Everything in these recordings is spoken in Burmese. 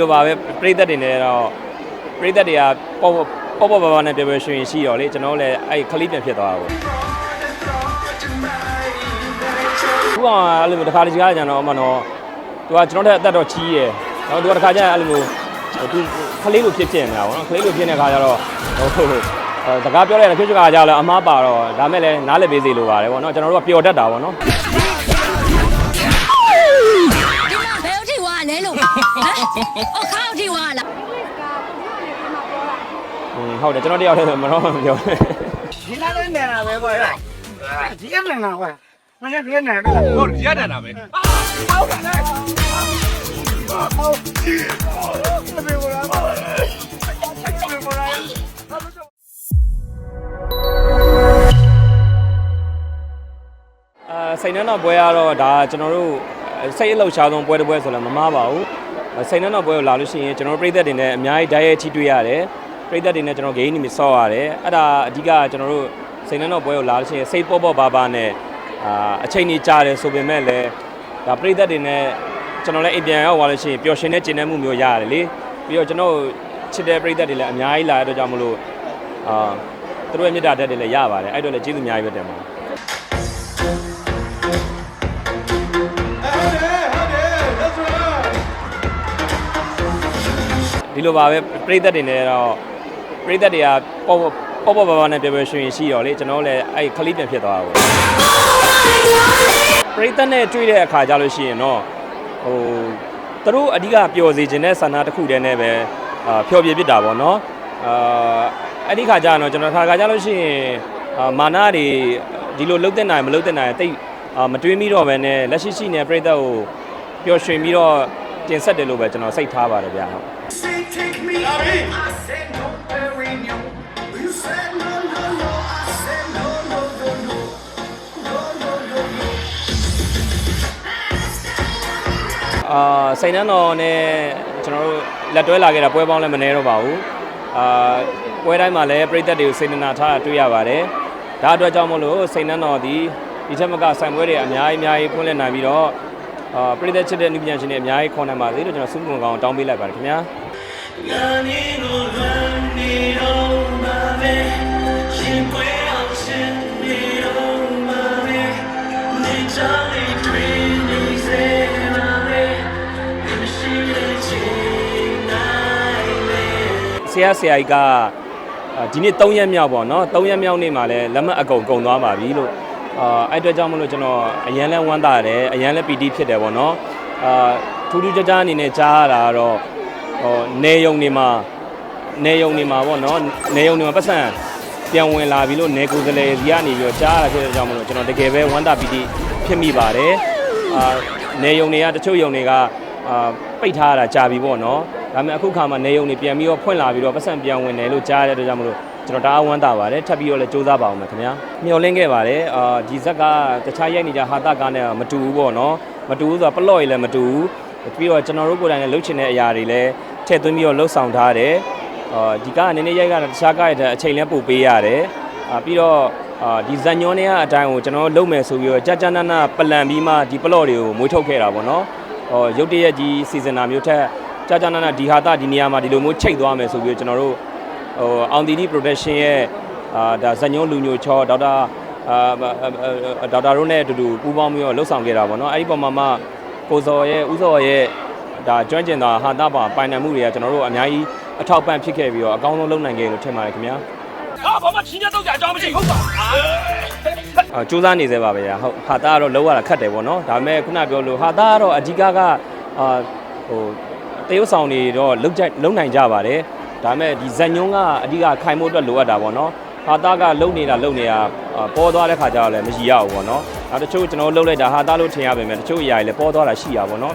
လိုပါပဲပြိသက်တွေနဲ့တော့ပြိသက်တွေကပေါ့ပေါ့ပေါ့ပေါ့ပေါ့နဲ့ပြောပြောရွှင်ရွှင်ရှိတော့လေကျွန်တော်တို့လည်းအဲ့ခလိပြန်ဖြစ်သွားတာပေါ့ခုကအဲ့လိုမျိုးတစ်ခါတည်းကြားကြတော့အမှတော့သူကကျွန်တော်တက်အသက်တော့ကြီးရယ်တော့သူကတစ်ခါကျရင်အဲ့လိုမျိုးသူခလေးလိုဖြစ်ဖြစ်နေတာပေါ့နော်ခလေးလိုဖြစ်နေတဲ့ခါကျတော့ဟိုအဲစကားပြောရတဲ့ဖြစ်ချက်ကကြောက်လဲအမားပါတော့ဒါမဲ့လည်းနားလည်ပေးစီလိုပါတယ်ပေါ့နော်ကျွန်တော်တို့ကပျော်တတ်တာပေါ့နော် အော်ခါဥထိဝါလားอืมဟုတ်တယ်ကျွန်တော်တယောက်တည်းဆိုမတော့မပြောဘူးဒီလားလည်းနေတာပဲကွာဒီအမနာကွာမင်းကပြနေတာဟုတ်ရတတ်တာပဲဟုတ်တယ်ဟုတ်ဘယ်လိုလဲဘယ်လိုလဲအာစိတ်နှံတော့ပွဲရတော့ဒါကျွန်တော်တို့စိတ်အလောက်ရှားဆုံးပွဲတစ်ပွဲဆိုလည်းမမားပါဘူး စိတ်နှံတော့ပွဲကိုလာလို့ရှိရင်ကျွန်တော်တို့ပြည်သက်တွေနဲ့အများကြီးဓာတ်ရိုက်ထိတွေ့ရတယ်ပြည်သက်တွေနဲ့ကျွန်တော်ဂိမ်းနေမဆော့ရတယ်အဲ့ဒါအဓိကကျွန်တော်တို့စိတ်နှံတော့ပွဲကိုလာလို့ရှိရင်စိတ်ပေါ့ပေါ့ပါပါနဲ့အာအချိန်ကြီးကြာတယ်ဆိုပေမဲ့လည်းဒါပြည်သက်တွေနဲ့ကျွန်တော်လည်းအိမ်ပြန်ရောက်သွားလို့ရှိရင်ပျော်ရွှင်တဲ့ကျဉ်းနှံမှုမျိုးရတယ်လေပြီးတော့ကျွန်တော်ချစ်တဲ့ပြည်သက်တွေလည်းအများကြီးလာတဲ့အတွက်ကြောင့်မလို့အာသူတို့ရဲ့မေတ္တာတက်တွေလည်းရပါတယ်အဲ့တော့လည်းကျေးဇူးအများကြီးပဲတင်ပါတယ် ဒီလိုပါပဲပြိသက်တွေနဲ့တော့ပြိသက်တွေကပေါ့ပေါ့ပေါ့ပေါ့ပေါ့နဲ့ပြောပြောရွှင်ရွှင်ရှိတော့လေကျွန်တော်လည်းအဲ့ခလိပြန်ဖြစ်သွားတာပေါ့ပြိသက်နဲ့တွေ့တဲ့အခါကြလို့ရှိရင်တော့ဟိုသူတို့အဓိကပျော်စေခြင်းတဲ့ဆန္ဒတစ်ခုတည်းနဲ့ပဲအာဖျော်ပြပြစ်တာပေါ့နော်အာအဲ့ဒီခါကျတော့ကျွန်တော်ခါခါကြလို့ရှိရင်အာမာနတွေဒီလိုလှုပ်တဲ့နိုင်မလှုပ်တဲ့နိုင်တိတ်အာမတွေးမိတော့ပဲနဲ့လက်ရှိရှိနေပြိသက်ကိုပျော်ရွှင်ပြီးတော့တင်ဆက်တယ်လို့ပဲကျွန်တော်စိတ်ထားပါတယ်ဗျာဟုတ် Say take me I said no Perignon You said no no no I said no no no no No no no no အာစိန်နှန်းတော်နဲ့ကျွန်တော်တို့လက်တွဲလာခဲ့တာပွဲပေါင်းလည်းမနှဲတော့ပါဘူးအာပွဲတိုင်းမှာလည်းပြည်သက်တွေကိုစိတ်နှနာထားတာတွေ့ရပါတယ်ဒါအတွက်ကြောင့်မလို့စိန်နှန်းတော်ဒီဒီထက်မကဆိုင်ပွဲတွေအများကြီးအများကြီးဖွင့်လှစ်နိုင်ပြီးတော့အာပြည်သက်ချစ်တဲ့နည်းပညာရှင်တွေအများကြီးခေါ်နိုင်ပါစေလို့ကျွန်တော်ဆုမွန်ကောင်းတောင်းပေးလိုက်ပါတယ်ခင်ဗျာ ဆရာဆရာကြီးကအာဒီနေ့3ရက်မြောက်ပေါ့နော်3ရက်မြောက်နေ့မှာလည်းလက်မှတ်အကုန်ကုန်သွားပါပြီလို့အာအဲ့အတွက်ကြောင့်မလို့ကျွန်တော်အရန်လဲဝမ်းသာတယ်အရန်လဲပီတိဖြစ်တယ်ပေါ့နော်အာထူးထူးခြားခြားအနေနဲ့ကြားရတာကတော့ ဟိုနေယုံနေမှာနေယုံနေမှာပေါ့နော်နေယုံနေမှာပတ်စံပြန်ဝင်လာပြီလို့နေကိုယ်စလဲစီကနေပြီးတော့ကြားရတာဖြစ်တဲ့ကြောင့်မလို့ကျွန်တော်တကယ်ပဲဝမ်းသာပီတိဖြစ်မိပါတယ်အာနေယုံတွေကတချို့ယုံတွေကအာပိတ်ထားရတာကြာပြီပေါ့နော်ဒါပေမဲ့အခုခါမှာနေုံနေပြန်ပြီးတော့ဖွင့်လာပြီးတော့ပတ်စံပြန်ဝင်တယ်လို့ကြားရတဲ့အတွက်ကြောင့်မလို့ကျွန်တော်တအားဝမ်းသာပါတယ်ထပ်ပြီးတော့လည်းစူးစမ်းပါအောင်မယ်ခင်ဗျာမျှော်လင့်ခဲ့ပါတယ်အာဒီဇက်ကတခြားရိုက်နေကြဟာတာကားနဲ့မတူဘူးပေါ့နော်မတူဘူးဆိုတာပလော့ရည်လည်းမတူဘူးပြီးတော့ကျွန်တော်တို့ကိုယ်တိုင်လည်းလှုပ်ချင်တဲ့အရာတွေလည်း ထည့်သွင်းပြီးတော့လှုပ်ဆောင်ထားတယ်အာဒီကားကနည်းနည်းရိုက်ကတခြားကားရတဲ့အချိန်လည်းပို့ပေးရတယ်အာပြီးတော့အာဒီဇန်ညောနေကအတိုင်းကိုကျွန်တော်လုပ်မယ်ဆိုပြီးတော့ကြာကြာနာနာပလန်ပြီးမှဒီပလော့တွေကိုမွေးထုတ်ခဲ့တာပေါ့နော်ဟောရုတ်တရက်ကြီးစီဇန်နာမျိုးထက်ကြာကြာနာနာဒီဟာတာဒီနေရာမှာဒီလိုမျိုးချိတ်သွားမယ်ဆိုပြီးတော့ကျွန်တော်တို့ဟိုအောင်တီတီ production ရဲ့အာဒါဇညုံလူညိုချောဒေါက်တာအာဒေါက်တာတို့နဲ့အတူတူပူးပေါင်းပြီးတော့လှုပ်ဆောင်ခဲ့တာပေါ့နော်အဲ့ဒီပုံမှာမှကိုစော်ရဲ့ဥစော်ရဲ့ ဒါကျွမ်းကျင်တာဟာတာပါပိုင်နိုင်မှုတွေကကျွန်တော်တို့အများကြီးအထောက်ပံ့ဖြစ်ခဲ့ပြီးတော့အကောင်းဆုံးလုပ်နိုင်ခဲ့လို့ထင်ပါတယ်ခင်ဗျာဟာဘာမှချင်းတော့ကြအကြောင်းမရှိဟုတ်ပါအာစူးစမ်းနေသေးပါပဲညာဟုတ်ဟာတာကတော့လောက်ရတာခက်တယ်ပေါ့နော်ဒါပေမဲ့ခုနပြောလို့ဟာတာကတော့အဓိကကအာဟိုတရုတ်ဆောင်တွေတော့လုံကြလုံနိုင်ကြပါတယ်ဒါပေမဲ့ဒီဇက်ညုံကအဓိကခိုင်ဖို့အတွက်လိုအပ်တာပေါ့နော်ဟာတာကလုံနေတာလုံနေတာအာပေါ်သွားတဲ့ခါကျတော့လည်းမရှိရဘူးပေါ့နော်နောက်တချို့ကျွန်တော်လှုပ်လိုက်တာဟာတာလို့ထင်ရပါမယ်တချို့အရာတွေလည်းပေါ်သွားတာရှိရပါပေါ့နော်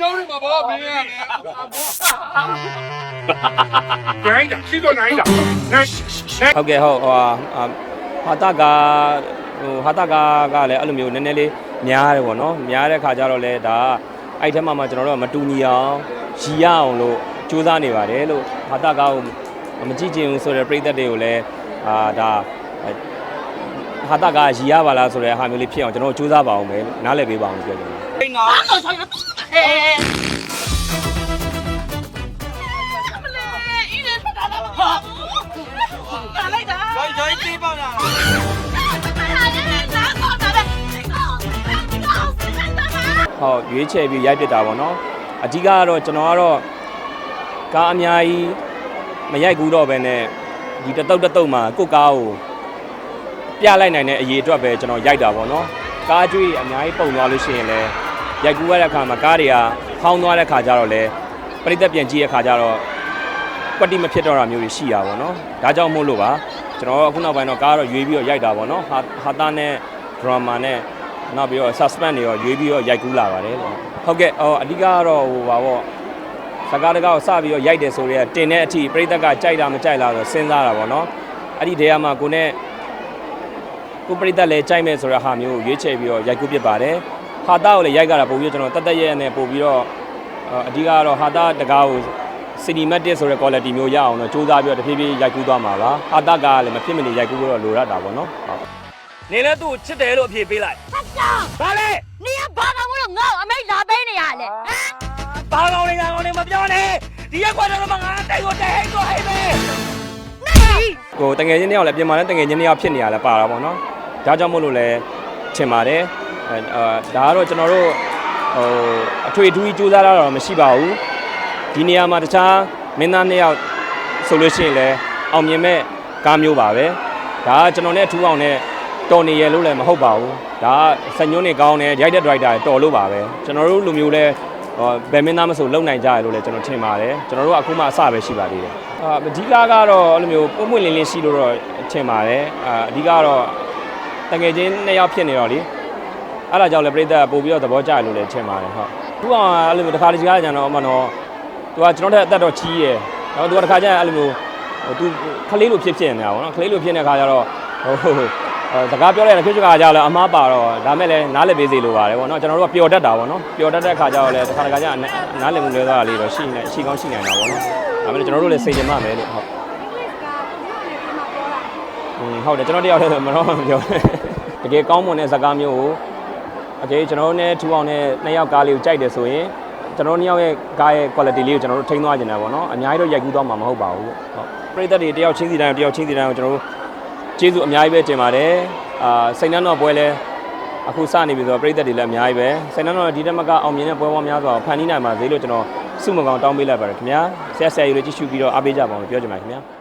ကြောင်းနေမှာပါမင်းကလေနိုင်တာရှိတော့နိုင်တာနိုင်နိုင်ဟုတ်ကဲ့ဟုတ်ဟိုဟာဟာတကဟိုဟာတကကလည်းအဲ့လိုမျိုးနည်းနည်းလေးများတယ်ပေါ့နော်များတဲ့ခါကျတော့လေဒါအဲ့ထဲမှာမှကျွန်တော်တို့မတူညီအောင်ရီရအောင်လို့စူးစမ်းနေပါတယ်လို့ဟာတကကိုမကြည့်ချင်ဘူးဆိုတဲ့ပြည်သက်တွေကိုလည်းအာဒါဟာတကရီရပါလားဆိုတဲ့ဟာမျိုးလေးဖြစ်အောင်ကျွန်တော်စူးစမ်းပါအောင်ပဲနားလည်ပေးပါအောင်ပြောချင်တယ် ဟုတ်ရွေးချယ်ပြီးရိုက်ပစ်တာပေါ့နော်အဓိကကတော့ကျွန်တော်ကတော့ကားအများကြီးမရိုက်ဘူးတော့ပဲနဲ့ဒီတတုတ်တတုတ်မှာကိုယ့်ကားကိုပြလိုက်နိုင်တဲ့အရေးအတွက်ပဲကျွန်တော်ရိုက်တာပေါ့နော်ကားကျွေးအများကြီးပုံသွားလို့ရှိရင်လည်း ရိုက်ကူးရတဲ့အခါမှာကားတွေကဖောင်းသွားတဲ့ခါကျတော့လေပရိသတ်ပြန်ကြည့်တဲ့ခါကျတော့ကွက်တိမဖြစ်တော့တာမျိုးတွေရှိတာပေါ့နော်ဒါကြောင့်မို့လို့ပါကျွန်တော်အခုနောက်ပိုင်းတော့ကားတော့ရွေးပြီးတော့ရိုက်တာပေါ့နော်ဟာဟာတာနဲ့ drama နဲ့နောက်ပြီးတော့ suspense တွေရောရွေးပြီးတော့ရိုက်ကူးလာပါတယ်လို့ဟုတ်ကဲ့ဟောအဓိကကတော့ဟိုပါပေါ့စကားတကားကိုစပြီးတော့ရိုက်တယ်ဆိုတော့တင်တဲ့အထိပြိသက်ကကြိုက်တာမကြိုက်လားဆိုစဉ်းစားတာပေါ့နော်အဲ့ဒီတဲကမှကိုနဲ့ကိုပြိသက်လည်းကြိုက်မဲ့ဆိုတဲ့ဟာမျိုးကိုရွေးချယ်ပြီးတော့ရိုက်ကူးဖြစ်ပါတယ် ဟာတာကိုလည်းရိုက်ကြတာပို့ပြီးကျွန်တော်တက်တက်ရဲရဲနဲ့ပို့ပြီးတော့အဓိကကတော့ဟာတာတကားကို cinematic ဆိုတဲ့ quality မျိုးရအောင်တော့စူးစမ်းပြီးတော့တဖြည်းဖြည်းရိုက်ကူးသွားမှာပါဟာတာကလည်းမဖြစ်မနေရိုက်ကူးဖို့တော့လိုရတာပေါ့နော်ဟုတ်နေလဲသူ့ချစ်တယ်လို့အဖြေပေးလိုက်ဟာတာဘာလဲနေကဘာကောင်လို့ငေါ့အမိတ်လာသိနေရလဲဟမ်ဘာကောင်နေကောင်နေမပြောနဲ့ဒီရက်ကွာတော့ငါတိုက်ကိုတိုက်ဟိတ်တော့ဟိတ်ပဲကိုတငယ်ချင်းတယောက်လည်းပြင်မာနဲ့တငယ်ချင်းတယောက်ဖြစ်နေရလဲပါတာပေါ့နော်ဒါကြောင့်မို့လို့လဲထင်ပါတယ် အဲအာဒါကတော့ကျွန်တော်တို့ဟိုအထွေထူးကြီးစူးစမ်းလာတော့မရှိပါဘူးဒီနေရာမှာတခြားမင်းသားနှစ်ယောက်ဆိုလို့ရှိရင်လည်းအောင်မြင်မဲ့ကားမျိုးပါပဲဒါကကျွန်တော်နဲ့ထူးအောင်နဲ့တော်နေရလို့လည်းမဟုတ်ပါဘူးဒါကစညွန်းနေကောင်းတယ်ရိုက်တဲ့ဒရိုက်တာတော်လို့ပါပဲကျွန်တော်တို့လူမျိုးလဲဟောဘယ်မင်းသားမဆိုလုံနိုင်ကြရလို့လည်းကျွန်တော်ထင်ပါတယ်ကျွန်တော်တို့ကအခုမှအစပဲရှိပါသေးတယ်အာအဓိကကတော့အဲ့လိုမျိုးပုံမှန်လင်းလင်းရှိလို့တော့ထင်ပါတယ်အာအဓိကကတော့တကယ်ချင်းနှစ်ယောက်ဖြစ်နေတော့လေ အဲ့ဒါကြောင့်လည်းပြိတ္တပို့ပြီးတော့သဘောကျရလို့လည်းထင်ပါတယ်ဟုတ်သူကအဲ့လိုမျိုးတစ်ခါတည်းကားကြတော့အမှန်တော့သူကကျွန်တော်တက်အသက်တော့ကြီးရယ်တော့သူကတစ်ခါကျရင်အဲ့လိုမျိုးဟိုသူခလေးလိုဖြစ်ဖြစ်နေတာပေါ့နော်ခလေးလိုဖြစ်နေတဲ့ခါကျတော့ဟိုအဲစကားပြောလိုက်တဲ့ဖြစ်ချက်ကကြလဲအမားပါတော့ဒါမဲ့လည်းနားလည်ပေးစေလိုပါတယ်ပေါ့နော်ကျွန်တော်တို့ကပျော်တတ်တာပေါ့နော်ပျော်တတ်တဲ့ခါကျတော့လည်းတစ်ခါတစ်ခါကျနားလည်မှုလွဲသွားတာလေးတော့ရှိနေရှိကောင်းရှိနိုင်တာပေါ့နော်ဒါမဲ့ကျွန်တော်တို့လည်းစိတ်ကြမမယ်လို့ဟုတ်อืมဟုတ်တယ်ကျွန်တော်တယောက်တည်းဆိုမတော့မပြောတကယ်ကောင်းမွန်တဲ့ဇာတ်ကားမျိုးကို အကယ်ကျွန်တော်တို့နဲ့ထူအောင်နဲ့နှစ်ယောက်ကားလေးကိုကြိုက်တယ်ဆိုရင်ကျွန်တော်တို့နှစ်ယောက်ရဲ့ကားရဲ့ quality လေးကိုကျွန်တော်တို့ထိန်းသွားကြနေတာပေါ့နော်အများကြီးတော့ရိုက်ကူးသွားမှာမဟုတ်ပါဘူးဟုတ်ပရိသတ်တွေတယောက်ချင်းစီတိုင်းတယောက်ချင်းစီတိုင်းကိုကျွန်တော်တို့ကျေးဇူးအများကြီးပဲတင်ပါတယ်အာစိတ်နှံ့တော့ပွဲလဲအခုစနေပြီဆိုတော့ပရိသတ်တွေလည်းအများကြီးပဲစိတ်နှံ့တော့ဒီတက်မကအောင်မြင်တဲ့ပွဲပေါင်းများစွာကိုဖန်တီးနိုင်ပါစေလို့ကျွန်တော်စုမကောင်တောင်းပေးလိုက်ပါတယ်ခင်ဗျာဆက်ဆက်ရည်လေးကြည့်ရှုပြီးတော့အားပေးကြပါအောင်လို့ပြောချင်ပါတယ်ခင်ဗျာ